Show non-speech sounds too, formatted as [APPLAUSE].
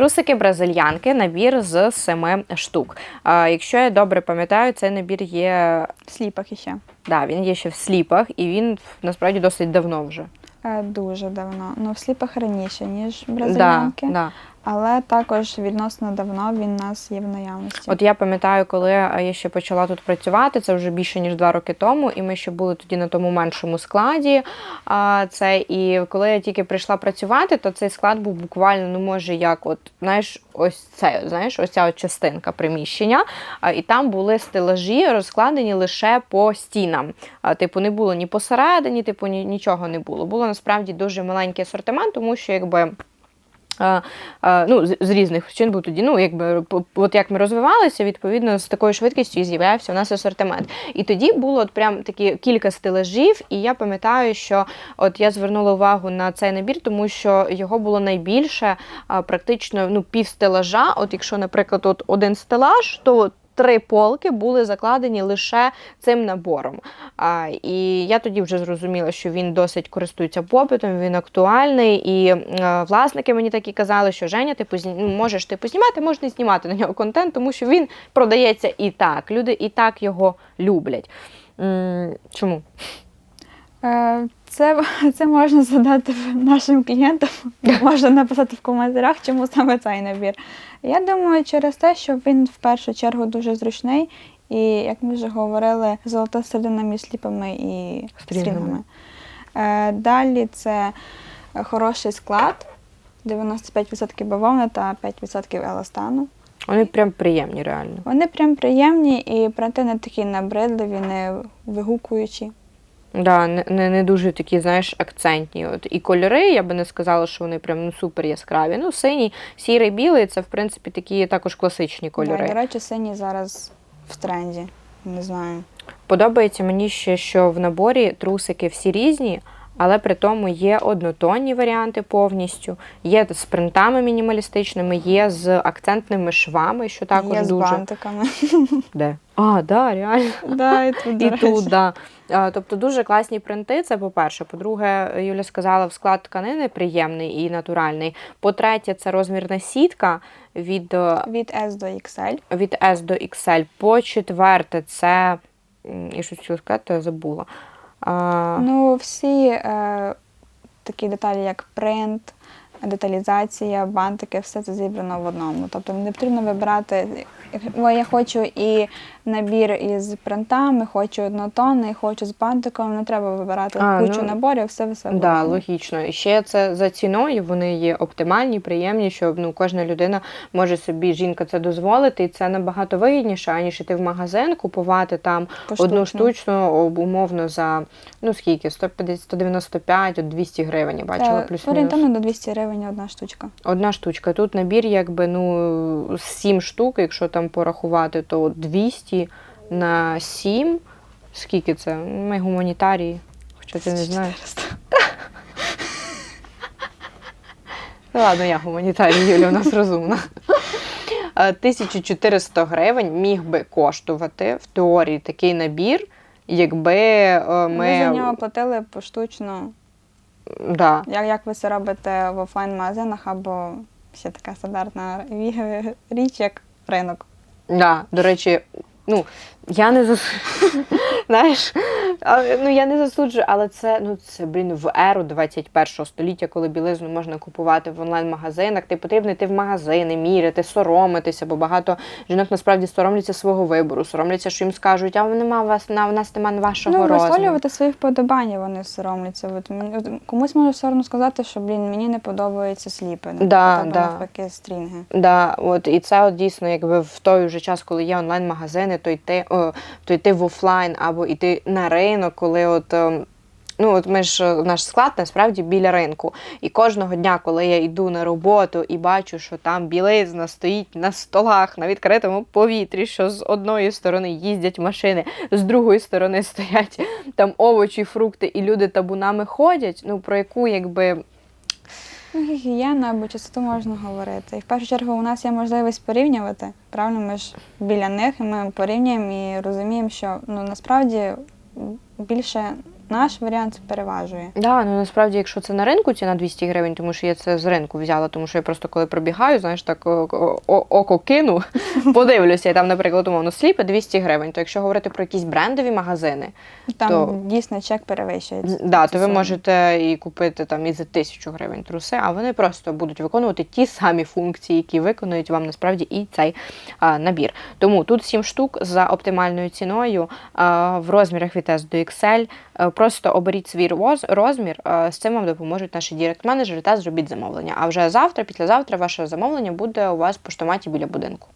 Трусики бразильянки, набір з семи штук. А, якщо я добре пам'ятаю, цей набір є. В сліпах іще. Да, він є ще в сліпах, і він насправді досить давно вже. Е, Дуже давно. Ну, в сліпах раніше, ніж Да, бразильянки. да. Але також відносно давно він у нас є в наявності. От я пам'ятаю, коли я ще почала тут працювати, це вже більше ніж два роки тому, і ми ще були тоді на тому меншому складі. Це, і коли я тільки прийшла працювати, то цей склад був буквально, ну може, як от, знаєш, ось це, знаєш, ось ця от частинка приміщення. І там були стелажі розкладені лише по стінам. Типу, не було ні посередині, типу, ні, нічого не було. Було насправді дуже маленький асортимент, тому що якби. Ну, з, різних причин, бо тоді, ну, якби, от як ми розвивалися, відповідно, з такою швидкістю і з'являвся у нас асортимент. І тоді було от прям такі кілька стелажів, і я пам'ятаю, що от я звернула увагу на цей набір, тому що його було найбільше, практично ну, пів стелажа. От якщо, наприклад, от один стелаж, то Три полки були закладені лише цим набором. А, і я тоді вже зрозуміла, що він досить користується попитом, він актуальний. І власники мені такі казали, що Женя, ти позні... ну, можеш ти познімати, можеш не знімати на нього контент, тому що він продається і так. Люди і так його люблять. Чому? Е, Це, [LAUGHS] це можна задати нашим клієнтам, [LAUGHS] можна написати в коментарях, чому саме цей набір. Я думаю, через те, що він в першу чергу дуже зручний, і, як ми вже говорили, золота середина між сліпами і стрінгами. Е, Далі це хороший склад, 95% бавовни та 5% еластану. Вони прям приємні, реально. Вони прям приємні і проте не такі набридливі, не вигукуючі. Да, не, не, не дуже такі, знаєш, акцентні. От і кольори, я би не сказала, що вони прям ну, супер яскраві. Ну, синій, сірий, білий це в принципі такі також класичні кольори. Да, до речі, синій зараз в тренді. Не знаю. Подобається мені ще, що в наборі трусики всі різні, але при тому є однотонні варіанти повністю, є з принтами мінімалістичними, є з акцентними швами, що також Є з дуже. бантиками. Де? А, да, реально. да, і тут, І тут, да. А, Тобто дуже класні принти, це по-перше. По-друге, Юля сказала, в склад тканини приємний і натуральний. По-третє, це розмірна сітка від, е, Від S до XL. від S до XL. По-четверте, це. Я щось хотіла сказати, я забула. А, Ну, всі е, такі деталі, як принт, деталізація, бантики, все це зібрано в одному. Тобто не потрібно вибирати. О, я хочу і набір із принтами, хочу однотонний, хочу з бантиком. Не треба вибирати А, кучу ну, наборів, все все. в Да, логічно. І ще це за ціною, вони є оптимальні, приємні, що ну, кожна людина може собі, жінка це дозволити, і це набагато вигідніше, аніж іти в магазин, купувати там одну штучну, умовно, за ну скільки 150, 195, 200 гривень, я бачила, Та, плюс-мінус. Орієнтовно до 200 гривень одна штучка. Одна штучка. Тут набір, якби ну, 7 штук, якщо там порахувати, то 200 на 7. Скільки це? Ми гуманітарії, хоча ти не знаєш. Ну ладно, я гуманітарій, Юля, у нас розумна. Е, 1400 гривень міг би коштувати в теорії такий набір, якби е, Ми за нього платили поштучно. Да. Як, як ви це робите в офлайн-магазинах або ще така стандартна річ, як ринок. Да, до речі, ну я не зас... [LAUGHS] Знаєш, ну я не засуджую, але це ну це блін в еру 21 століття, коли білизну можна купувати в онлайн-магазинах. Ти потрібно йти в магазини, міряти, соромитися, бо багато жінок насправді соромляться свого вибору, соромляться, що їм скажуть, а нема у вас на у нас нема вашого ну, розміру. висловлювати свої вподобання вони соромляться. От, мені- комусь може соромно сказати, що блін, мені не подобається сліпи. Да, да. навпаки стрінги. Да, от і це от дійсно, якби в той же час, коли є онлайн-магазини, то йти, о, то йти в офлайн або йти на ринок, коли от. ем, Ну, от ми ж е, наш склад насправді біля ринку. І кожного дня, коли я йду на роботу і бачу, що там білизна стоїть на столах на відкритому повітрі, що з одної сторони їздять машини, з другої сторони [LAUGHS] стоять там овочі, фрукти, і люди табунами ходять. Ну про яку якби Ну, гігієна або чистоту можна говорити. І в першу чергу у нас є можливість порівнювати. Правильно, ми ж біля них, і ми порівнюємо і розуміємо, що ну насправді більше наш варіант переважує. Да, ну насправді, якщо це на ринку ціна 200 гривень, тому що я це з ринку взяла, тому що я просто коли пробігаю, знаєш, так око кину, [LAUGHS] подивлюся, і там, наприклад, умовно, сліпи 200 гривень. То якщо говорити про якісь брендові магазини, Там То- дійсно чек перевищує. ці- да, то ви можете і купити там і за тисячу гривень труси, а вони просто будуть виконувати ті самі функції, які виконують вам насправді і цей а, набір. Тому тут 7 штук за оптимальною ціною а, в розмірах від S до XL. Просто оберіть свій роз- розмір. е, З цим вам допоможуть наші дірект-менеджери та зробіть замовлення. А вже завтра, післязавтра, ваше замовлення буде у вас в поштоматі біля будинку.